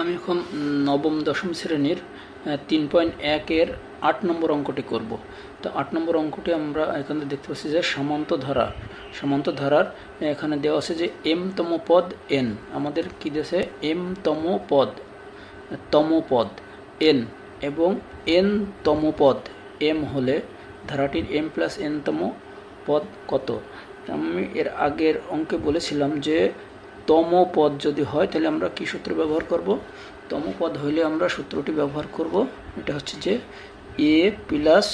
আমি এখন নবম, দশম শ্রেণির তিন পয়েন্ট একের আট নম্বর অঙ্কটি করব। তো আট নম্বর অঙ্কটি আমরা এখানে দেখতে পাচ্ছি যে সমান্ত ধারা। সমান্ত ধারার এখানে দেওয়া আছে যে এম তম পদ এন। আমাদের কি দিয়েছে? এম তম পদ তম পদ, এন এবং এন তম পদ, এম হলে ধারাটির এম প্লাস এন তম পদ কত? আমি এর আগের অঙ্কে বলেছিলাম যে তম পদ যদি হয়, তাহলে আমরা কি সূত্র ব্যবহার করব? তম পদ হইলে আমরা সূত্রটি ব্যবহার করব। এটা হচ্ছে যে A plus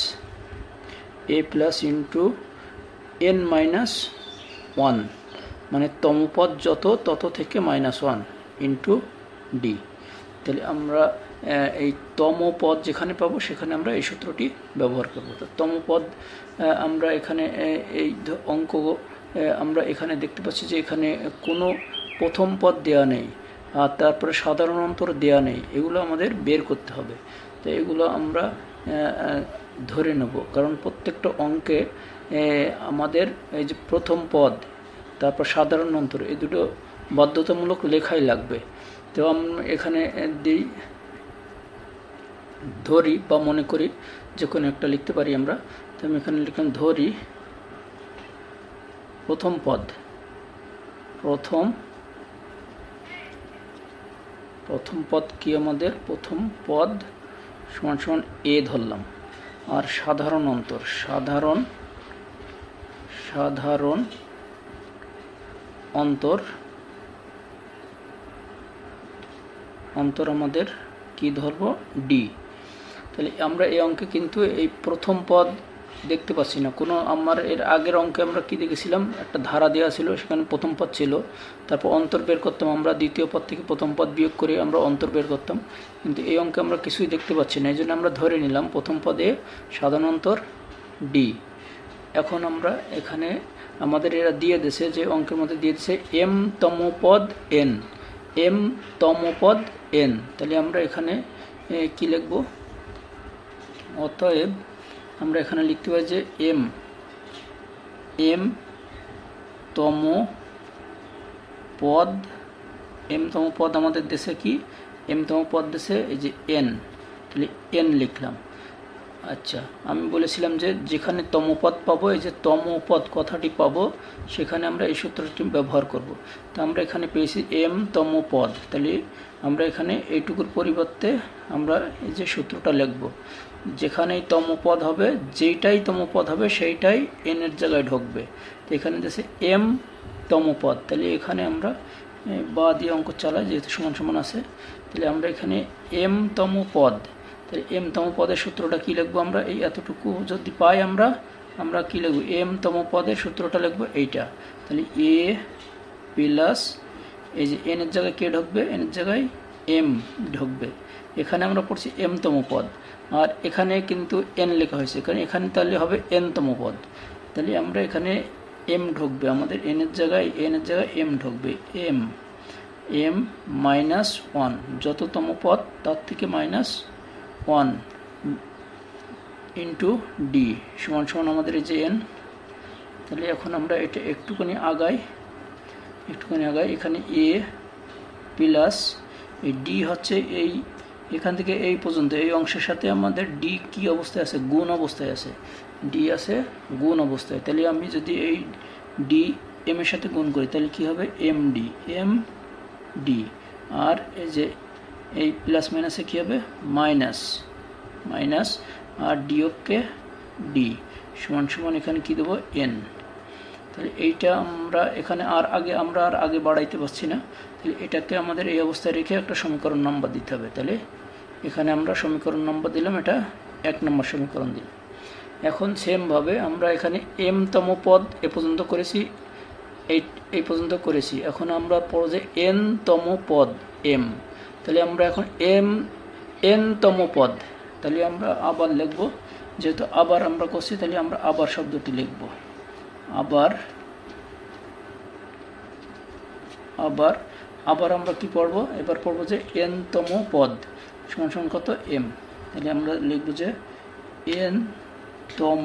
A plus into N minus one. মানে তম পদ যত, তত থেকে মাইনাস ওয়ান ইন্টু ডি। তাহলে আমরা এই তম পদ যেখানে পাবো, সেখানে আমরা এই সূত্রটি ব্যবহার করব। তো তম পদ আমরা এখানে এই অঙ্ক আমরা এখানে দেখতে পাচ্ছি যে এখানে কোনো প্রথম পদ দেওয়া নেই, আর তারপরে সাধারণ অন্তর দেওয়া নেই, এগুলো আমাদের বের করতে হবে। তো এগুলো আমরা ধরে নেব। কারণ প্রত্যেকটা অঙ্কে আমাদের এই যে প্রথম পদ, তারপর সাধারণ অন্তর, এই দুটো বাধ্যতামূলক লেখাই লাগবে। তো আমরা এখানে দিই, ধরি বা মনে করি যে কোনো একটা লিখতে পারি আমরা। তো আমি এখানে লিখলাম ধরি, প্রথম পদ, প্রথম প্রথম পদ কি আমাদের? প্রথম পদ সমান সমান এ ধরলাম। আর সাধারণ অন্তর, সাধারণ সাধারণ অন্তর অন্তর আমাদের কি ধরব? ডি তাহলে আমরা এই অঙ্কে কিন্তু এই প্রথম পদ দেখতে পাচ্ছি না। কোনো আমার এর আগের অঙ্কে আমরা কি দেখেছিলাম? একটা ধারা দেওয়া ছিল, সেখানে প্রথম পদ ছিল। তারপর অন্তর বের করতাম আমরা, দ্বিতীয় পদ থেকে প্রথম পদ বিয়োগ করে আমরা অন্তর বের করতাম। কিন্তু এই অঙ্কে আমরা কিছুই দেখতে পাচ্ছি না। এই জন্য আমরা ধরে নিলাম, প্রথম পদে সাধারণ অন্তর ডি এখন আমরা এখানে আমাদের এরা দিয়ে দিছে যে অঙ্কের মধ্যে দিয়ে দিছে এম তম পদ এন এম তম পদ এন তাহলে আমরা এখানে কি লিখব? অতএব আমরা এখানে লিখতে পারি যে এম এম তম পদ, এম তম পদ আমাদের দেশে কি? এম তম পদ দেশে এই যে এন, তাহলে এন লিখলাম। আচ্ছা আমি বলেছিলাম যে যেখানে তমপদ পাবো, এই যে তমপদ কথাটি পাবো, সেখানে আমরা এই সূত্রটি ব্যবহার করব। তো আমরা এখানে পেয়েছি এম তমপদ তাহলে আমরা এখানে এইটুকুর পরিবর্তে আমরা এই যে সূত্রটা লিখব। যেখানেই তমপদ হবে, যেইটাই তমপদ হবে, সেইটাই এন এর জায়গায় ঢুকবে। তো এখানে দেশে এম তমপদ। তাহলে এখানে আমরা বা দিয়ে অঙ্ক চালাই, যেহেতু সমান সমান আছে, তাহলে আমরা এখানে এম তম পদ তাহলে এম তম পদের সূত্রটা কী লিখব আমরা? এই এতটুকু যদি পাই আমরা আমরা কী লিখব? এম তম পদের সূত্রটা লিখব এইটা। তাহলে এ প্লাস, এই যে এনের জায়গায় কে ঢুকবে? এনের জায়গায় এম ঢুকবে। এখানে আমরা পড়ছি এম তম পদ। আর এখানে কিন্তু এন লেখা হয়েছে। কারণ এখানে তাহলে হবে এন তম পদ। তাহলে আমরা এখানে এম ঢুকবে। আমাদের এনের জায়গায় এনের জায়গায় এম ঢুকবে। এম এম মাইনাস ওয়ান যততম পদ, তার থেকে মাইনাস ওয়ান ইন্টু ডি সমান সমান আমাদের এই যে এন তাহলে এখন আমরা এটা একটুখানি আগাই। একটুখানি আগাই। এখানে এ প্লাস এই ডি হচ্ছে এই, এখান থেকে এই পর্যন্ত, এই অংশের সাথে আমাদের ডি কি অবস্থায় আছে? গুণ অবস্থায় আছে। ডি আছে গুণ অবস্থায়। তাহলে আমি যদি এই ডি এম এর সাথে গুণ করি, তাহলে কি হবে? এম ডি এম ডি আর এই যে এই প্লাস মাইনাসে কী হবে? মাইনাস মাইনাস আর ডি ওকে ডি সমান সমান এখানে কী দেবো? এন তাহলে এইটা আমরা এখানে আর আগে, আমরা আর আগে বাড়াইতে পারছি না। এটাকে আমাদের এই অবস্থায় রেখে একটা সমীকরণ নম্বর দিতে হবে তাহলে। এখানে আমরা সমীকরণ নম্বর দিলাম, এটা এক নম্বর সমীকরণ দিলাম। এখন সেমভাবে আমরা এখানে এম তম পদ এ পর্যন্ত করেছি, এই এই পর্যন্ত করেছি। এখন আমরা পড়ো যে এন তম পদ এম তাহলে আমরা এখন এম এন তম পদ, তাহলে আমরা আবার লিখব। যেহেতু আবার আমরা করছি, তাহলে আমরা আবার শব্দটি লিখব। আবার আবার আবার আমরা কি পড়ব? এবার পড়ব যে এন তম পদ, সমান সমান কত? এম। তাহলে আমরা লিখব যে এন তম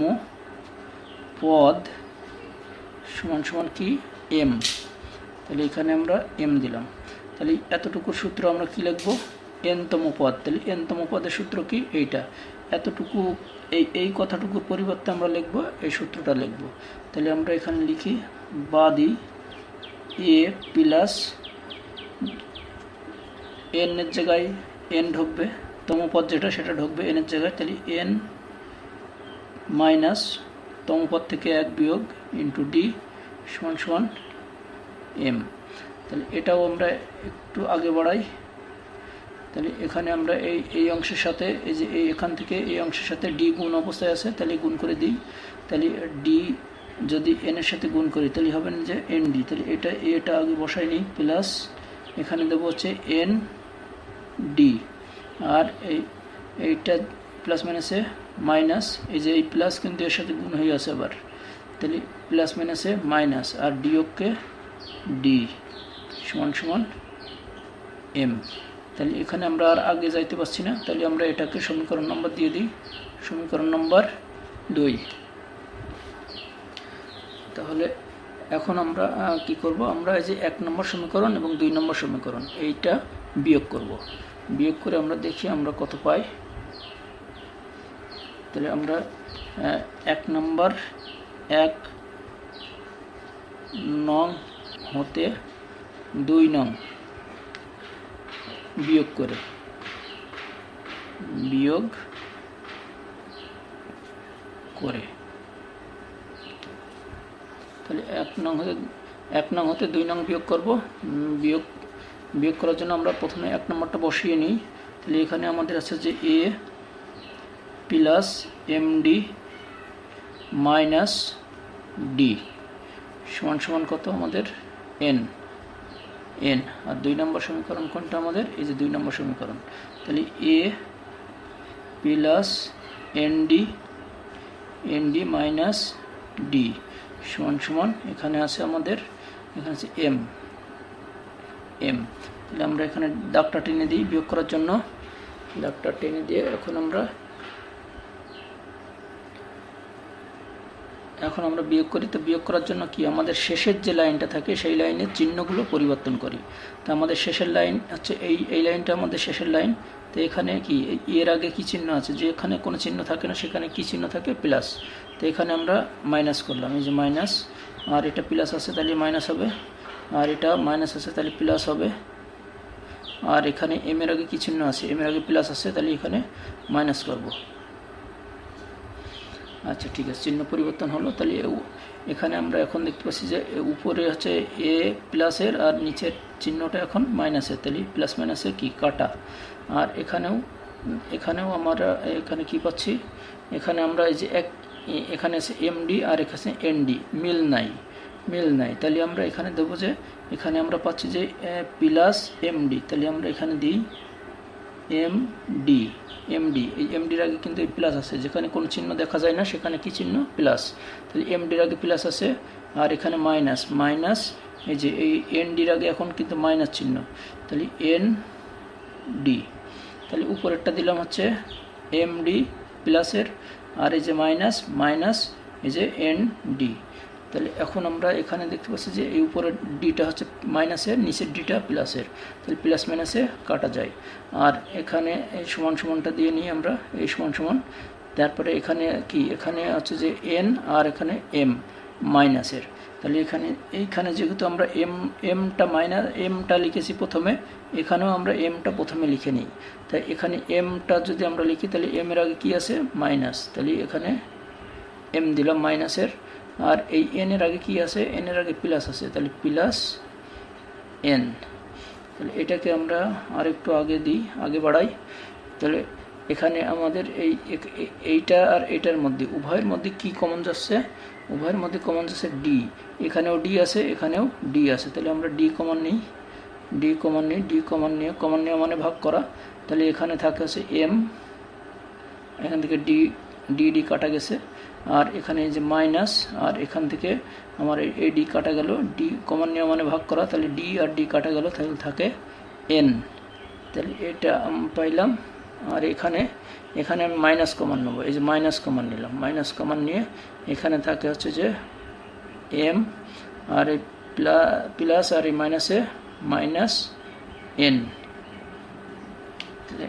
পদ সমান সমান কি? এম। তাহলে এখানে আমরা এম দিলাম। তাহলে এতটুকুর সূত্র আমরা কি লিখব? এনতম পদ। তাহলে এনতম পদের সূত্র কি? এইটা। এতটুকু এই এই কথাটুকুর পরিবর্তে আমরা লিখব, এই সূত্রটা লিখব। তাহলে আমরা এখানে লিখি বাদি এ প্লাস এন এর জায়গায় এন ঢুকবে তম পদ যেটা সেটা ঢুকবে এন এর জায়গায়, তাহলে এন মাইনাস তম পদ থেকে এক বিয়োগ ইন্টু ডি সমান সমান এম তাহলে এটাও আমরা একটু আগে বাড়াই। তাহলে এখানে আমরা এই এই অংশের সাথে, এই যে এই এখান থেকে এই অংশের সাথে ডি গুণ অবস্থায় আছে, তাহলে গুণ করে দিই। তাহলে ডি যদি এন এর সাথে গুণ করি, তাহলে হবে না যে এন ডি তাহলে এটা এটা আগে বসাই নিই প্লাস এখানে দেবো হচ্ছে এন ডি আর এই, এইটা প্লাস মাইনাসে মাইনাস এই যে এই প্লাস কিন্তু এর সাথে গুণ হয়ে আছে আবার। তাহলে প্লাস মাইনাসে মাইনাস আর ডিওকে ডি সমান সমান এম তাহলে এখানে আমরা আর আগে যাইতে পারছি না, তাহলে আমরা এটাকে সমীকরণ নম্বর দিয়ে দিই, সমীকরণ নম্বর দুই। তাহলে এখন আমরা কি করব? আমরা এই যে এক নম্বর সমীকরণ এবং দুই নম্বর সমীকরণ, এইটা বিয়োগ করব। বিয়োগ করে আমরা দেখি আমরা কত পাই। তাহলে আমরা এক নম্বর, এক নং হতে দুই নং বিয়োগ করে। বিয়োগ করে। তাহলে এক নং হতে, এক নং হতে দুই নং বিয়োগ করব। বিয়োগ বিয়োগ করার জন্য আমরা প্রথমে এক নম্বরটা বসিয়ে নিই। তাহলে এখানে আমাদের আছে যে A plus M D minus D সমান সমান কত আমাদের? এন এন আর দুই নম্বর সমীকরণ কোনটা আমাদের? এই যে দুই নম্বর সমীকরণ। তাহলে A plus N D N D minus D সমান সমান এখানে আছে আমাদের, এখানে আছে এম এম তাহলে আমরা এখানে দাগটা টেনে দিই বিয়োগ করার জন্য। দাগটা টেনে দিয়ে এখন আমরা এখন আমরা বিয়োগ করি। তো বিয়োগ করার জন্য কি? আমাদের শেষের যে লাইনটা থাকে, সেই লাইনের চিহ্নগুলো পরিবর্তন করি। তো আমাদের শেষের লাইন হচ্ছে এই এই লাইনটা আমাদের শেষের লাইন। তো এখানে কি? এর আগে কি চিহ্ন আছে? যে এখানে কোনো চিহ্ন থাকে না, সেখানে কি চিহ্ন থাকে? প্লাস তো এখানে আমরা মাইনাস করলাম। এই যে মাইনাস আর এটা প্লাস আছে, তাহলে মাইনাস হবে। আর এটা মাইনাস আছে, তাহলে প্লাস হবে। আর এখানে এম এর আগে কি চিহ্ন আছে? এম এর আগে প্লাস আছে, তাহলে এখানে মাইনাস করব। আচ্ছা ঠিক আছে, চিহ্ন পরিবর্তন হলো। তাহলে এখানে আমরা এখন দেখতে পাচ্ছি যে উপরে হচ্ছে এ প্লাসের আর নিচের চিহ্নটা এখন মাইনাসের তাহলে প্লাস মাইনাসে কি? কাটা। আর এখানেও এখানেও আমরা, এখানে কি পাচ্ছি? এখানে আমরা এই যে এক এখানে আছে এমডি আর এখানে এনডি মিল নাই। মিল নাই। তাহলে আমরা এখানে দেবো যে, এখানে আমরা পাচ্ছি যে প্লাস এমডি। তাহলে আমরা এখানে দিই এম ডি এম ডি এই এম ডির আগে কিন্তু এই প্লাস আছে। যেখানে কোনো চিহ্ন দেখা যায় না, সেখানে কি চিহ্ন? প্লাস। তাহলে এম ডির আগে প্লাস আছে, আর এখানে মাইনাস। মাইনাস, এই যে, এই এন ডির আগে এখন কিন্তু মাইনাস চিহ্ন। তাহলে এন ডি তাহলে উপরেরটা দিলাম হচ্ছে এম ডি প্লাসের, আর এই যে মাইনাস মাইনাস, এই যে এন ডি তাহলে এখন আমরা এখানে দেখতে পাচ্ছি যে এই উপরের ডিটা হচ্ছে মাইনাসের, নিচের ডিটা প্লাসের। তাহলে প্লাস মাইনাসে কাটা যায়। আর এখানে এই সমান সমানটা দিয়ে নিই আমরা, এই সমান সমান। তারপরে এখানে কি? এখানে হচ্ছে যে এন আর এখানে এম মাইনাসের। তাহলে এখানে, এইখানে যেহেতু আমরা এম এমটা মাইনাস এমটা লিখেছি প্রথমে, এখানেও আমরা এমটা প্রথমে লিখে নিই। তাই এখানে এমটা যদি আমরা লিখি, তাহলে এম এর আগে কী আছে? মাইনাস। তাহলে এখানে এম দিলাম মাইনাসের। আর এই এন এর আগে কি আছে? এন এর আগে প্লাস আছে, তাহলে প্লাস এন তাহলে এটাকে আমরা আর একটু আগে দিই, আগে বাড়াই। তাহলে এখানে আমাদের এই, এইটা আর এটার মধ্যে, উভয়ের মধ্যে কি কমন যাচ্ছে? উভয়ের মধ্যে কমন যাচ্ছে ডি এখানেও ডি আছে, এখানেও ডি আছে। তাহলে আমরা ডি কমন নিই ডি কমন নিই ডি কমন নিয়ে কমন নেওয়া মানে ভাগ করা। তাহলে এখানে থাকে হচ্ছে এম এখান থেকে ডি ডি ডি কাটা গেছে। আর এখানে যে মাইনাস আর এখান থেকে আমার এই- ডি কাটা গেল ডি কমন নিয়ম মানে ভাগ করা, তাহলে ডি আর ডি কাটা গেল, তাহলে থাকে এন তাহলে এটা পাইলাম, আর এখানে এখানে আমি মাইনাস কমান নেব, এই যে মাইনাস কমান নিলাম। মাইনাস কমান নিয়ে এখানে থাকে হচ্ছে যে এম আর এই প্লাস আর এই মাইনাসে মাইনাস এন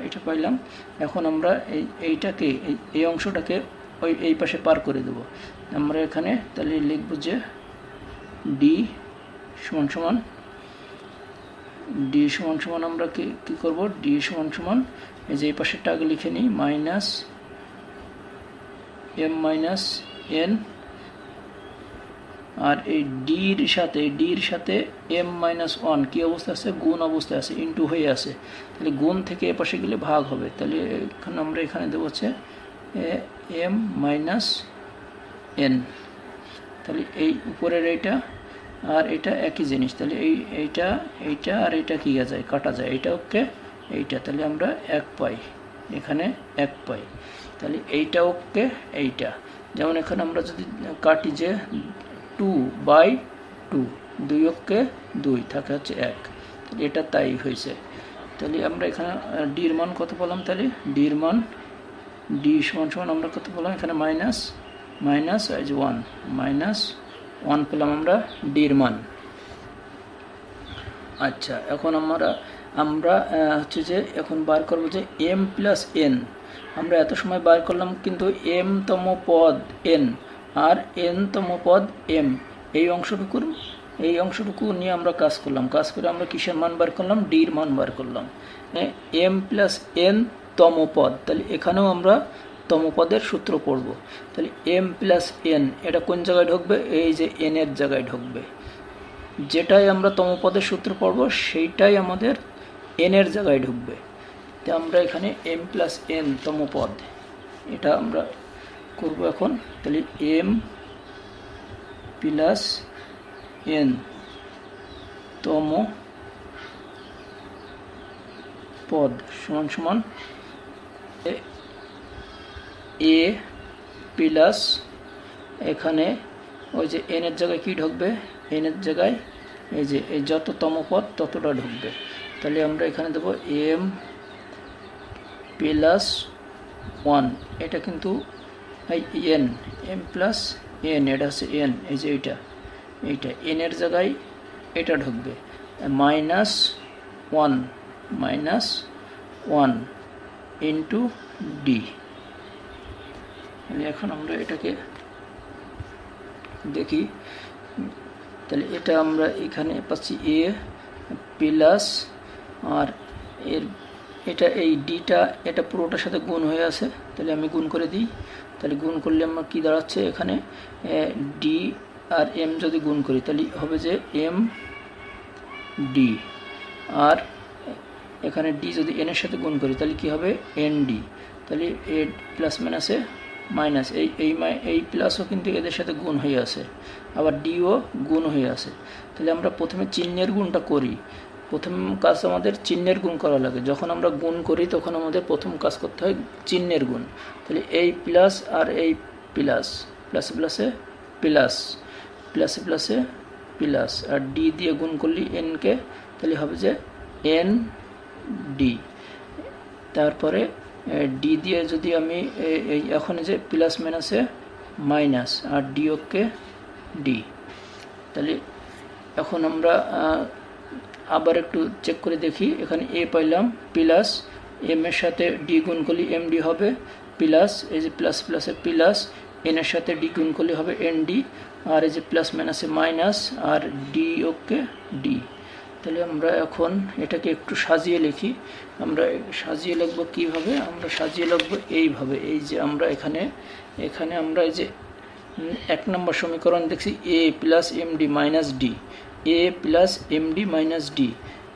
এটা পাইলাম। এখন আমরা এই, এইটাকে, এই এই অংশটাকে ওই, এই পাশে পার করে দেব। আমরা এখানে তাহলে লিখব যে ডি সমান সমান ডি সমান সমান আমরা কি, কী করব? ডি সমান সমান, এই যে এই পাশেরটা আগে লিখে নিই মাইনাস এম মাইনাস এন আর এই ডির সাথে ডির সাথে এম মাইনাস ওয়ান কী অবস্থা আছে? গুণ অবস্থায় আছে ইন্টু হয়ে আছে। তাহলে গুণ থেকে এ পাশে গেলে ভাগ হবে। তাহলে এখানে আমরা এখানে দেবো হচ্ছে এম মাইনাস এন তাহলে এই উপরের এইটা আর এটা একই জিনিস। তাহলে এই এইটা এইটা আর এইটা কি যায়? কাটা যায়। এইটা ওকে, এইটা। তাহলে আমরা এক পাই। এখানে এক পাই। তাহলে এইটা ওকে, এইটা। যেমন এখানে আমরা যদি কাটি যে টু বাই টু দুই অক্ষে দুই, থাকে হচ্ছে এক। এটা তাই হয়েছে। তাহলে আমরা এখানে ডির মান কত পেলাম? তাহলে ডির মান ডি সমান সমান আমরা কত পেলাম? এখানে মাইনাস মাইনাস যে ওয়ান মাইনাস ওয়ান পেলাম আমরা ডির মান। আচ্ছা এখন আমরা আমরা হচ্ছে যে এখন বার করব যে এম প্লাস এন আমরা এত সময় বার করলাম কিন্তু এম তম পদ এন আর এন তম পদ এম এই অংশটুকুর এই অংশটুকু নিয়ে আমরা কাজ করলাম। কাজ করে আমরা কিসের মান বার করলাম? ডির মান বার করলাম। এম প্লাস এন তম পদ তাহলে এখানেও আমরা তমপদের সূত্র পড়ব। তাহলে এম প্লাস এন, এটা কোন জায়গায় ঢুকবে? এই যে এন এর জায়গায় ঢুকবে। যেটাই আমরা তমপদের সূত্র পড়ব, সেইটাই আমাদের এন এর জায়গায় ঢুকবে। তো আমরা এখানে এম প্লাস এন তমপদ, এটা আমরা করব এখন। তাহলে এম প্লাস এন তম পদ সমান সমান এ- প্লাস এখানে ওই যে এন এর জায়গায় কী ঢুকবে? এন এর জায়গায় এই যে, এই যত তম পদ ততটা ঢুকবে। তাহলে আমরা এখানে দেবো এম প্লাস ওয়ান এটা কিন্তু এন এম প্লাস এন এটা হচ্ছে এন এই যে এইটা এইটা। এন এর জায়গায় এটা ঢুকবে। Minus one minus one into D তাহলে এখন আমরা এটাকে দেখি। তাহলে এটা আমরা এখানে পাচ্ছি এ প্লাস আর এর, এটা এই ডিটা এটা পুরোটার সাথে গুণ হয়ে আছে। তাহলে আমি গুণ করে দিই। তাহলে গুণ করলে আমার কী দাঁড়াচ্ছে এখানে? ডি আর এম যদি গুণ করি, তাহলে হবে যে এম ডি আর এখানে ডি যদি এন এর সাথে গুণ করি, তাহলে কি হবে? এন ডি তাহলে এ প্লাস মাইনাসে মাইনাস এই এই এই প্লাসও কিন্তু এদের সাথে গুণ হয়ে আছে। আবার ডিও গুণ হয়ে আছে। তাহলে আমরা প্রথমে চিহ্নের গুণটা করি। প্রথম কাজ আমাদের চিহ্নের গুণ করা লাগে। যখন আমরা গুণ করি, তখন আমাদের প্রথম কাজ করতে হয় চিহ্নের গুণ। তাহলে এই প্লাস আর এই প্লাস প্লাসে প্লাসে প্লাস প্লাসে প্লাসে প্লাস আর ডি দিয়ে গুণ করলি এনকে তাহলে হবে যে এন ডি তারপরে ডি দিয়ে যদি আমি এই এখন যে প্লাস মাইনাসে মাইনাস আর ডি ওকে ডি তাহলে এখন আমরা আবার একটু চেক করে দেখি। এখানে এ পাইলাম প্লাস এম এর সাথে ডি গুণ করলে এম ডি হবে প্লাস এই যে প্লাস প্লাসে প্লাস এন এর সাথে ডি গুণ করলে হবে এন ডি আর এই যে প্লাস মাইনাসে মাইনাস আর ডি ওকে ডি তাহলে আমরা এখন এটাকে একটু সাজিয়ে লিখি। আমরা সাজিয়ে লিখব কীভাবে? আমরা সাজিয়ে লিখব এইভাবে। এই যে আমরা এখানে এখানে আমরা এই যে এক নম্বর সমীকরণ দেখছি, A plus M D minus D. A plus M D minus D.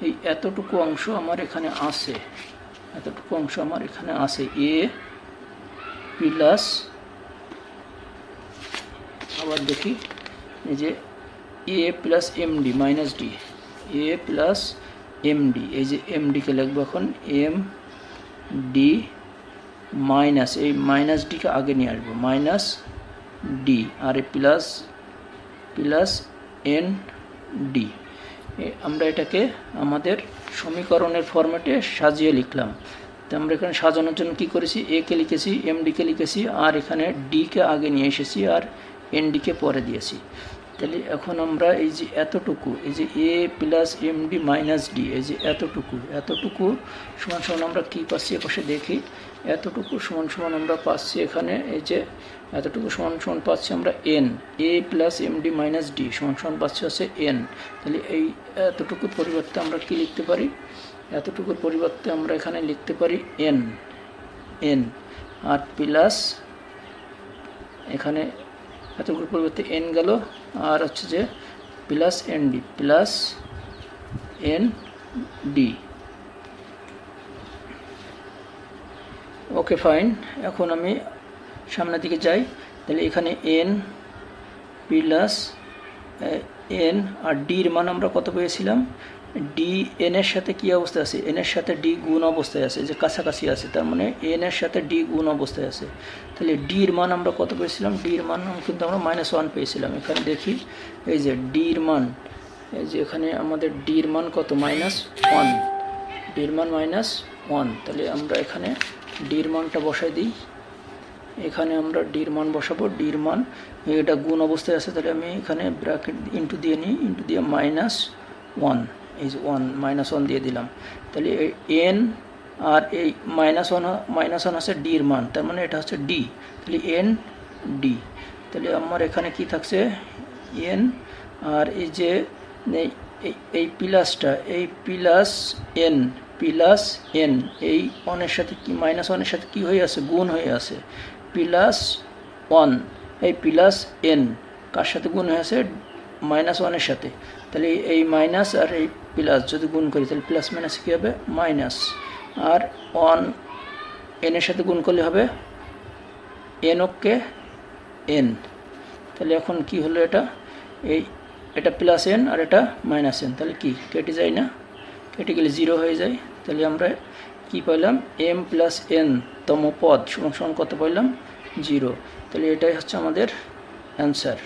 এই এতটুকু অংশ আমার এখানে আছে। এতটুকু অংশ আমার এখানে আছে। এ প্লাস, আবার দেখি, এই যে, A plus M D minus D. A plus M D এই যে এম ডিকে লিখব এখন এম ডি মাইনাস এই মাইনাস ডিকে আগে নিয়ে আসব মাইনাস ডি আর প্লাস প্লাস এন ডি আমরা এটাকে আমাদের সমীকরণের ফরম্যাটে সাজিয়ে লিখলাম। তো আমরা এখানে সাজানোর জন্য কী করেছি? এ কে লিখেছি এম ডিকে লিখেছি, আর এখানে ডিকে আগে নিয়ে এসেছি, আর এন ডিকে পরে দিয়েছি। তাহলে এখন আমরা এই যে এতটুকু, এই যে A plus M D minus D, এই যে এতটুকু এতটুকু সমান সমান আমরা কী পাচ্ছি এপাশে দেখি, এতটুকু সমান সমান আমরা পাচ্ছি এখানে, এই যে এতটুকু সমান সমান পাচ্ছি আমরা N, A plus M D minus D সমান সমান পাচ্ছি হচ্ছে এন, তাহলে এই এতটুকুর পরিবর্তে আমরা কি লিখতে পারি, এতটুকুর পরিবর্তে আমরা এখানে লিখতে পারি এন এন আর প্লাস, এখানে এতটুকুর পরিবর্তে এন গেল, আর হচ্ছে যে plus N D plus N D okay fine এখন আমি সামনের দিকে যাই। তাহলে এখানে এন প্লাস এন আর ডির মান আমরা কত পেয়েছিলাম? ডি এন এর সাথে কি অবস্থায় আছে? এন এর সাথে ডি গুণ অবস্থায় আছে যে কাছাকাছি আছে, তার মানে এন এর সাথে ডি গুণ অবস্থায় আছে। তাহলে ডির মান আমরা কত পেয়েছিলাম? ডির মান কিন্তু আমরা মাইনাস ওয়ান পেয়েছিলাম। এখানে দেখি, এই যে ডির মান, এই যে এখানে আমাদের ডির মান কত? মাইনাস ওয়ান ডির মান মাইনাস ওয়ান তাহলে আমরা এখানে ডির মানটা বসাই দিই। এখানে আমরা ডির মান বসাবো। ডির মান, এটা গুণ অবস্থায় আছে, তাহলে আমি এখানে ব্র্যাকেট ইন্টু দিয়ে নিই ইন্টু দিয়ে মাইনাস ওয়ান যে ওয়ান মাইনাস ওয়ান দিয়ে দিলাম। তাহলে এন আর এই মাইনাস ওয়ান মাইনাস ওয়ান আছে ডির মান। তার মানে এটা হচ্ছে ডি তাহলে এন ডি তাহলে আমার এখানে কি থাকছে? এন আর এই যে, এই প্লাসটা এই প্লাস এন প্লাস এন এই ওয়ানের সাথে কি মাইনাস ওয়ানের সাথে কি হয়ে আছে? গুণ হয়ে আছে। প্লাস ওয়ান এই প্লাস এন কার সাথে গুণ হয়ে আছে? মাইনাস ওয়ানের সাথে। তাহলে এই- মাইনাস আর এই প্লাস যদি গুণ করি, তাহলে প্লাস মাইনাস কী হবে? মাইনাস। আর ওয়ান এনের সাথে গুণ করলে হবে এন ওকে এন। তাহলে এখন কি হলো এটা? এই এটা প্লাস এন আর এটা মাইনাস এন। তাহলে কি? কেটে যায় না? কেটে গেলে জিরো হয়ে যায়। তাহলে আমরা কি পাইলাম? এম প্লাস এন তম পদ সমান কত পাইলাম? জিরো। তাহলে এটাই হচ্ছে আমাদের অ্যান্সার।